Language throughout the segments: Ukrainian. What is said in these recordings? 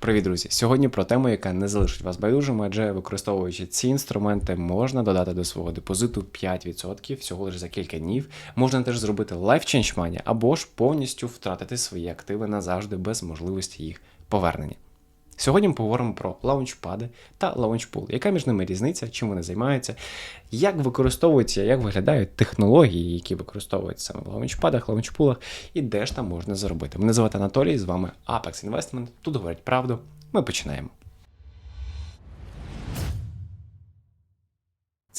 Привіт, друзі! Сьогодні про тему, яка не залишить вас байдужими, адже використовуючи ці інструменти, можна додати до свого депозиту 5% всього лише за кілька днів. Можна теж зробити money або ж повністю втратити свої активи назавжди без можливості їх повернення. Сьогодні ми поговоримо про лаунчпади та лаунчпул. Яка між ними різниця, чим вони займаються, як використовуються, як виглядають технології, які використовуються саме в лаунчпадах, лаунчпулах, і де ж там можна заробити. Мене звати Анатолій, з вами Apex Investment. Тут говорять правду. Ми починаємо.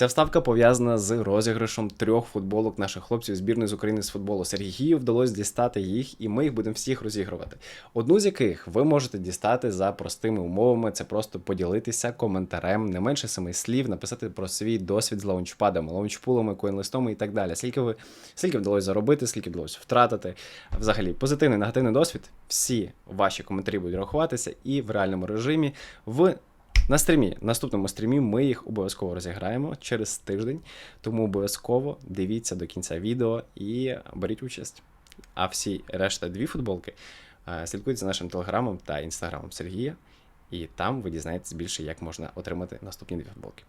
Ця вставка пов'язана з розіграшом трьох футболок наших хлопців збірної з України з футболу. Сергію вдалося дістати їх, і ми їх будемо всіх розігрувати. Одну з яких ви можете дістати за простими умовами. Це просто поділитися коментарем, не менше семи слів, написати про свій досвід з лаунчпадами, лаунчпулами, коінлистами і так далі. Скільки ви скільки вдалося заробити, скільки вдалося втратити. Взагалі, позитивний, негативний досвід. Всі ваші коментарі будуть рахуватися, і в реальному режимі в на стрімі, наступному стрімі ми їх обов'язково розіграємо через тиждень, тому обов'язково дивіться до кінця відео і беріть участь. А всі решта дві футболки е, слідкуйте за нашим телеграмом та інстаграмом Сергія, і там ви дізнаєтесь більше, як можна отримати наступні дві футболки.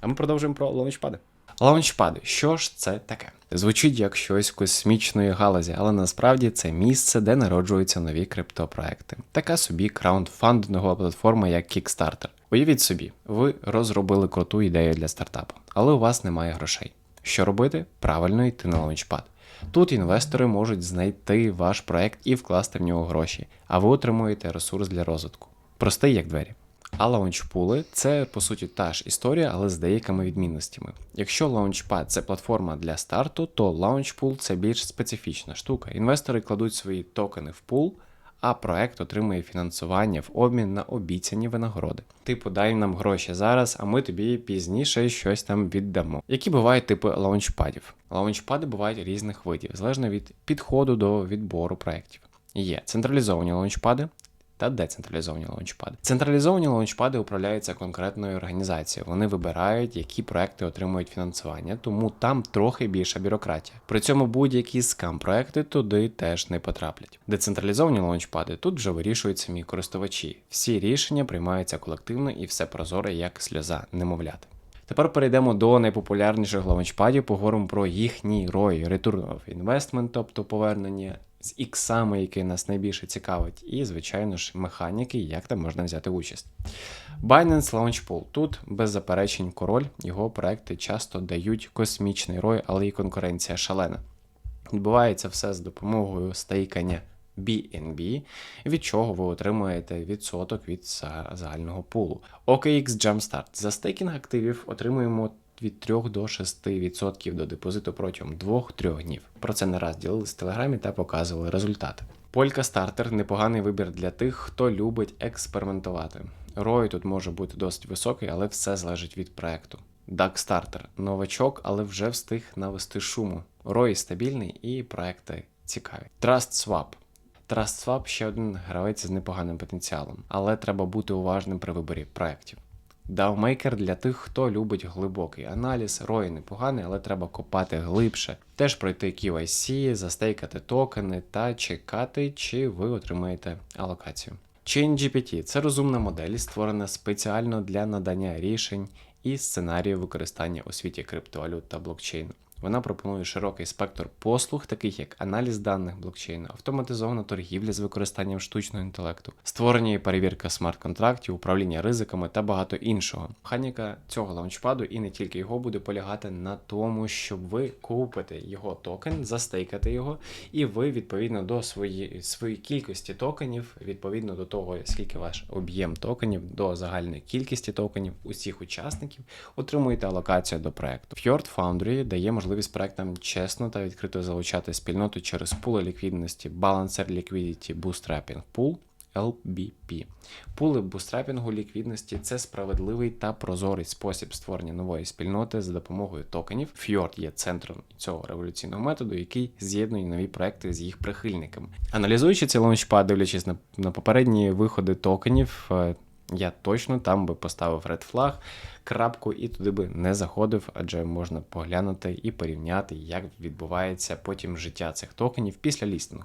А ми продовжуємо про лаунчпади. Лаунчпади, що ж це таке? Звучить як щось космічної галузі, але насправді це місце, де народжуються нові криптопроекти. Така собі краундфандингова платформа, як Kickstarter. Уявіть собі, ви розробили круту ідею для стартапу, але у вас немає грошей. Що робити? Правильно йти на лаунчпад. Тут інвестори можуть знайти ваш проект і вкласти в нього гроші, а ви отримуєте ресурс для розвитку. Простий як двері. А лаунчпули це по суті та ж історія, але з деякими відмінностями. Якщо лаунчпад це платформа для старту, то лаунчпул це більш специфічна штука. Інвестори кладуть свої токени в пул, а проект отримує фінансування в обмін на обіцяні винагороди. Типу, дай нам гроші зараз, а ми тобі пізніше щось там віддамо. Які бувають типи лаунчпадів? Лаунчпади бувають різних видів, залежно від підходу до відбору проєктів. Є централізовані лаунчпади, та децентралізовані лаунчпади. Централізовані лаунчпади управляються конкретною організацією. Вони вибирають, які проекти отримують фінансування, тому там трохи більша бюрократія. При цьому будь-які скам-проекти туди теж не потраплять. Децентралізовані лаунчпади тут вже вирішують самі користувачі. Всі рішення приймаються колективно і все прозоре, як сльоза немовляти. Тепер перейдемо до найпопулярніших лаунчпадів, поговоримо про їхній ROI, Return of Investment, тобто повернення з іксами, який нас найбільше цікавить, і, звичайно ж, механіки, як там можна взяти участь. Binance Launchpool. Тут без заперечень король, його проекти часто дають космічний рой, але і конкуренція шалена. Відбувається все з допомогою стейкання BNB, від чого ви отримуєте відсоток від загального пулу. OKX Jumpstart. За стейкінг активів отримуємо від 3 до 6% до депозиту протягом 2-3 днів. Про це не раз ділились в телеграмі та показували результати. Полька стартер непоганий вибір для тих, хто любить експериментувати. Рой тут може бути досить високий, але все залежить від проекту. Duck новачок, але вже встиг навести шуму. Рой стабільний і проекти цікаві. Trust Swap. Trust Swap ще один гравець з непоганим потенціалом, але треба бути уважним при виборі проєктів. DAO-мейкер для тих, хто любить глибокий аналіз, рої непоганий, але треба копати глибше. Теж пройти QIC, застейкати токени та чекати, чи ви отримаєте алокацію. ChainGPT – це розумна модель, створена спеціально для надання рішень і сценарію використання у світі криптовалют та блокчейну. Вона пропонує широкий спектр послуг, таких як аналіз даних блокчейну, автоматизована торгівля з використанням штучного інтелекту, створення і перевірка смарт-контрактів, управління ризиками та багато іншого. Механіка цього лаунчпаду і не тільки його буде полягати на тому, щоб ви купите його токен, застейкати його, і ви відповідно до своєї своєї кількості токенів, відповідно до того, скільки ваш об'єм токенів, до загальної кількості токенів усіх учасників, отримуєте алокацію до проекту. Fjord Foundry дає можливість можливість проектам чесно та відкрито залучати спільноту через пули ліквідності Balancer Liquidity Bootstrapping Pool LBP. Пули бустрапінгу ліквідності це справедливий та прозорий спосіб створення нової спільноти за допомогою токенів. Fjord є центром цього революційного методу, який з'єднує нові проекти з їх прихильниками. Аналізуючи цей лаунчпад, дивлячись на, на попередні виходи токенів. Я точно там би поставив Flag, крапку і туди би не заходив, адже можна поглянути і порівняти, як відбувається потім життя цих токенів після лістингу.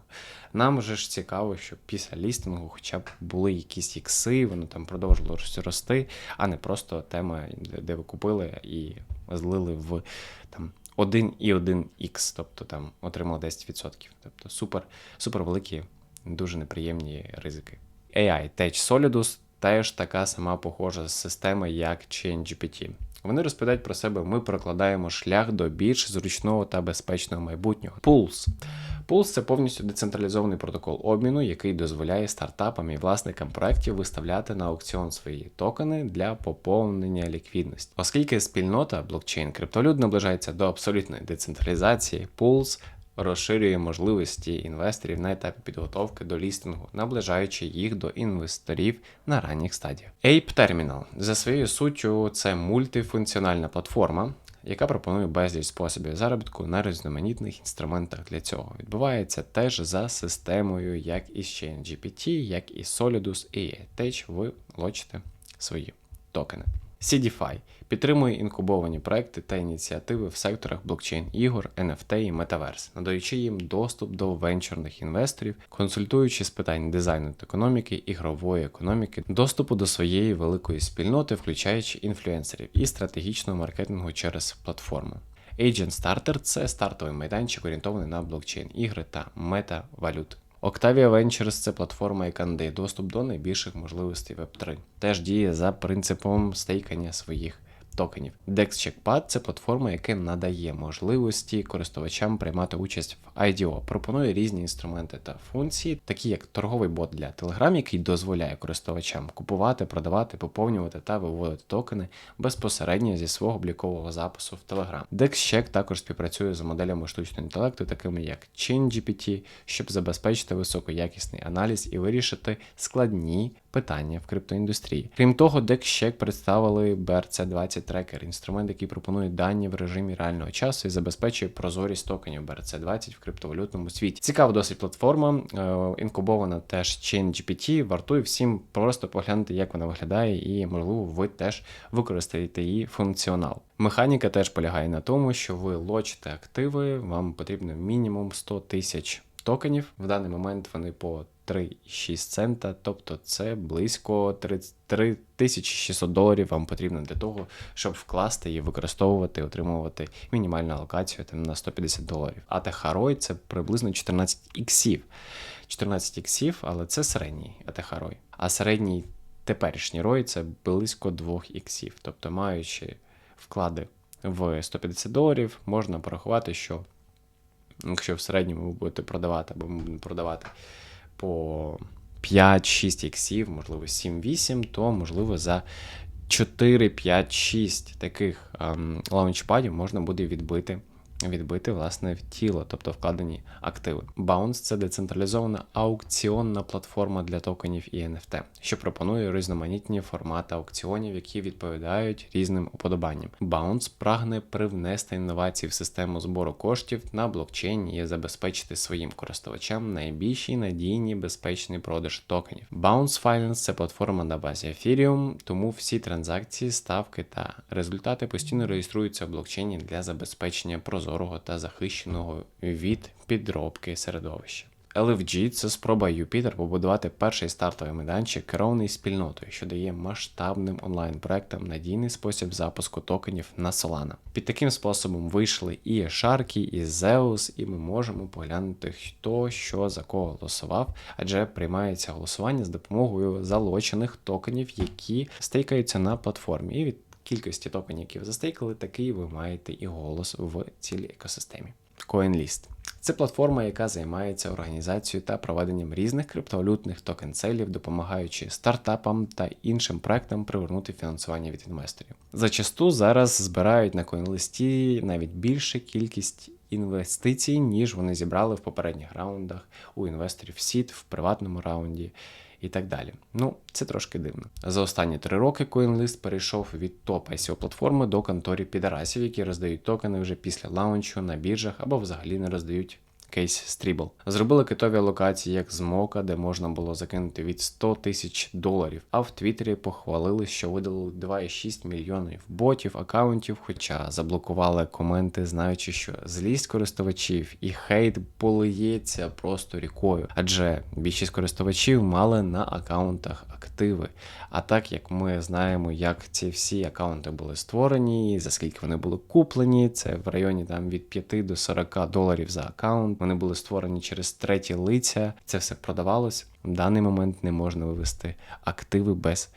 Нам же ж цікаво, щоб після лістингу хоча б були якісь ікси, воно там продовжило рости, а не просто тема, де ви купили і злили в там 1,1x, тобто там отримали 10%. Тобто супер, супер великі, дуже неприємні ризики. AI Tech Solidus теж така сама похожа система, як ChainGPT. Вони розповідають про себе, ми прокладаємо шлях до більш зручного та безпечного майбутнього. Pulse. Pulse – це повністю децентралізований протокол обміну, який дозволяє стартапам і власникам проєктів виставляти на аукціон свої токени для поповнення ліквідності. Оскільки спільнота блокчейн криптовалют наближається до абсолютної децентралізації, Pulse розширює можливості інвесторів на етапі підготовки до лістингу, наближаючи їх до інвесторів на ранніх стадіях. Ape Terminal за своєю суттю це мультифункціональна платформа. Яка пропонує безліч способів заробітку на різноманітних інструментах для цього. Відбувається теж за системою, як і ChainGPT, як і Solidus і Etech, ви лочите свої токени. CDFI підтримує інкубовані проекти та ініціативи в секторах блокчейн ігор, NFT і Metaverse, надаючи їм доступ до венчурних інвесторів, консультуючи з питань дизайну та економіки, ігрової економіки, доступу до своєї великої спільноти, включаючи інфлюенсерів і стратегічного маркетингу через платформу. Agent Starter – це стартовий майданчик, орієнтований на блокчейн ігри та метавалют. Octavia Ventures це платформа, надає доступ до найбільших можливостей Web3. Теж діє за принципом стейкання своїх токенів. DexCheckPad – це платформа, яка надає можливості користувачам приймати участь в IDO, пропонує різні інструменти та функції, такі як торговий бот для Telegram, який дозволяє користувачам купувати, продавати, поповнювати та виводити токени безпосередньо зі свого облікового запису в Telegram. DexCheck також співпрацює з моделями штучного інтелекту, такими як ChainGPT, щоб забезпечити високоякісний аналіз і вирішити складні питання в криптоіндустрії. Крім того, DexCheck представили BRC20 трекер, інструмент, який пропонує дані в режимі реального часу і забезпечує прозорість токенів BRC20 в криптовалютному світі. Цікава досить платформа, е, інкубована теж ChainGPT, вартує всім просто поглянути, як вона виглядає, і можливо ви теж використаєте її функціонал. Механіка теж полягає на тому, що ви лочите активи, вам потрібно мінімум 100 тисяч токенів. В даний момент вони по 3,6 цента, тобто це близько 3600 доларів вам потрібно для того, щоб вкласти і використовувати, отримувати мінімальну алокацію там, на 150 доларів. А Техарой це приблизно 14 іксів. 14 іксів, але це середній Атехарой. А середній теперішній рой це близько 2 іксів. Тобто, маючи вклади в 150 доларів, можна порахувати, що якщо в середньому ви будете продавати або продавати по 5-6 іксів, можливо, 7-8, то можливо за 4, 5, 6 таких ем, лаунчпадів можна буде відбити відбити власне в тіло, тобто вкладені активи. Bounce – це децентралізована аукціонна платформа для токенів і NFT, що пропонує різноманітні формати аукціонів, які відповідають різним уподобанням. Bounce прагне привнести інновації в систему збору коштів на блокчейні і забезпечити своїм користувачам найбільший надійний безпечний продаж токенів. Bounce Finance – це платформа на базі Ethereum, тому всі транзакції, ставки та результати постійно реєструються в блокчейні для забезпечення прозорості прозорого та захищеного від підробки середовища. LFG це спроба Юпітер побудувати перший стартовий майданчик, керований спільнотою, що дає масштабним онлайн-проектам надійний спосіб запуску токенів на Solana. Під таким способом вийшли і Sharky, і Zeus, і ми можемо поглянути, хто що за кого голосував, адже приймається голосування з допомогою залочених токенів, які стейкаються на платформі. І від кількості токенів, які ви застейкали, такий ви маєте і голос в цілій екосистемі. CoinList – це платформа, яка займається організацією та проведенням різних криптовалютних токен-целів, допомагаючи стартапам та іншим проектам привернути фінансування від інвесторів. Зачасту зараз збирають на CoinList навіть більше кількість інвестицій, ніж вони зібрали в попередніх раундах у інвесторів Seed в приватному раунді і так далі. Ну, це трошки дивно. За останні три роки CoinList перейшов від топ ICO платформи до конторі підарасів, які роздають токени вже після лаунчу на біржах або взагалі не роздають кейс стрібл. Зробили китові локації як з Мока, де можна було закинути від 100 тисяч доларів. А в Твіттері похвалили, що видалили 2,6 мільйонів ботів, акаунтів, хоча заблокували коменти, знаючи, що злість користувачів і хейт полиється просто рікою. Адже більшість користувачів мали на акаунтах активи. А так як ми знаємо, як ці всі акаунти були створені, за скільки вони були куплені, це в районі там від 5 до 40 доларів за акаунт. Вони були створені через треті лиця. Це все продавалось. В даний момент не можна вивести активи без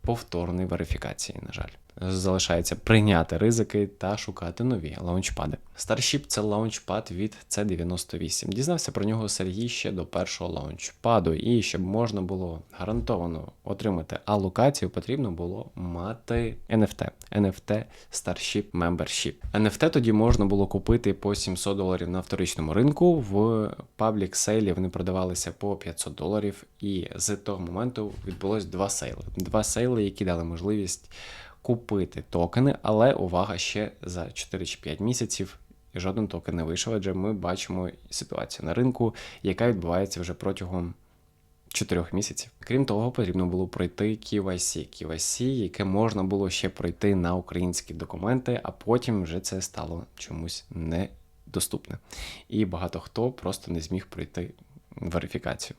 повторної верифікації, на жаль. Залишається прийняти ризики та шукати нові лаунчпади. Starship – це лаунчпад від C98. Дізнався про нього Сергій ще до першого лаунчпаду, і щоб можна було гарантовано отримати алокацію, потрібно було мати NFT. NFT Starship Membership. NFT тоді можна було купити по 700 доларів на вторичному ринку. В паблік сейлі вони продавалися по 500 доларів, і з того моменту відбулось два сейли. Два сейли, які дали можливість купити токени, але увага ще за 4 чи 5 місяців. І жоден токен не вийшов, адже ми бачимо ситуацію на ринку, яка відбувається вже протягом 4 місяців. Крім того, потрібно було пройти KYC. KYC, яке можна було ще пройти на українські документи, а потім вже це стало чомусь недоступне. І багато хто просто не зміг пройти верифікацію.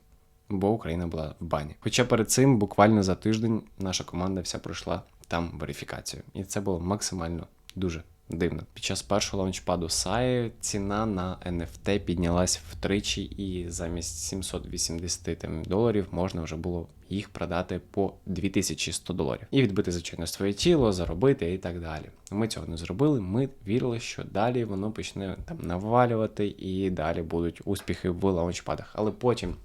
Бо Україна була в бані. Хоча перед цим, буквально за тиждень, наша команда вся пройшла там верифікацію. І це було максимально дуже дивно. Під час першого лаунчпаду SAI ціна на NFT піднялась втричі, і замість 780 там, доларів можна вже було їх продати по 2100 доларів. І відбити, звичайно, своє тіло, заробити і так далі. Ми цього не зробили. Ми вірили, що далі воно почне там навалювати, і далі будуть успіхи в лаунчпадах. Але потім.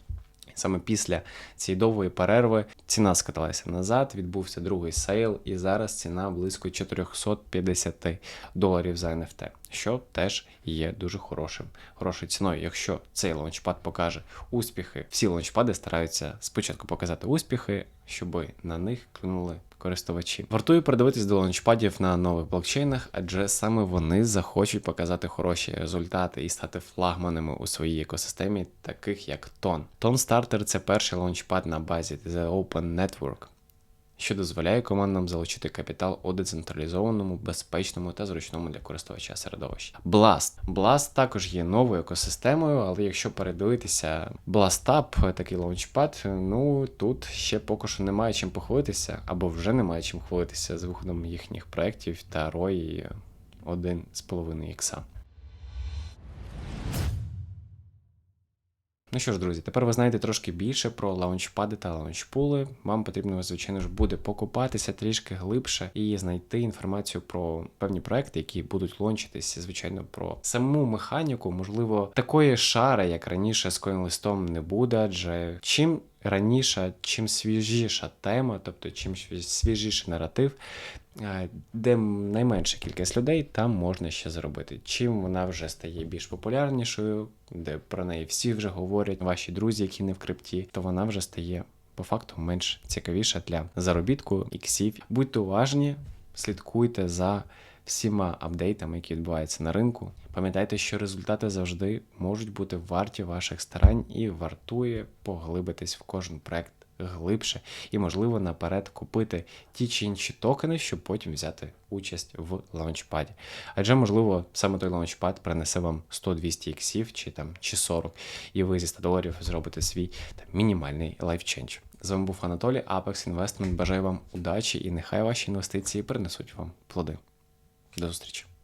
Саме після цієї довгої перерви ціна скаталася назад, відбувся другий сейл, і зараз ціна близько 450 доларів за NFT, що теж є дуже хорошим, хорошою ціною. Якщо цей лаунчпад покаже успіхи, всі лаунчпади стараються спочатку показати успіхи, щоб на них клюнули користувачі. Вартує передивитись до лаунчпадів на нових блокчейнах, адже саме вони захочуть показати хороші результати і стати флагманами у своїй екосистемі, таких як Тон. Тон Starter – це перший лаунчпад на базі The Open Network. Що дозволяє командам залучити капітал у децентралізованому, безпечному та зручному для користувача середовищі. Blast. Blast також є новою екосистемою, але якщо передивитися BlastUp, такий лаунчпад, ну тут ще поки що немає чим похвалитися, або вже немає чим хвалитися з виходом їхніх проєктів та ROI 1,5 ікса. Ну що ж, друзі, тепер ви знаєте трошки більше про лаунчпади та лаунчпули. Вам потрібно, звичайно ж, буде покопатися трішки глибше і знайти інформацію про певні проекти, які будуть лончитися, звичайно, про саму механіку, можливо, такої шари, як раніше з коін-листом, не буде, адже чим раніше, чим свіжіша тема, тобто чим свіжіший наратив, де найменша кількість людей, там можна ще зробити. Чим вона вже стає більш популярнішою, де про неї всі вже говорять, ваші друзі, які не в крипті, то вона вже стає по факту менш цікавіша для заробітку іксів. Будьте уважні, слідкуйте за всіма апдейтами, які відбуваються на ринку. Пам'ятайте, що результати завжди можуть бути варті ваших старань і вартує поглибитись в кожен проект глибше і, можливо, наперед купити ті чи інші токени, щоб потім взяти участь в лаунчпаді. Адже, можливо, саме той лаунчпад принесе вам 100-200 іксів чи там чи 40, і ви зі 100 доларів зробите свій там, мінімальний лайфченж. З вами був Анатолій, Apex Investment. Бажаю вам удачі і нехай ваші інвестиції принесуть вам плоди. До зустрічі!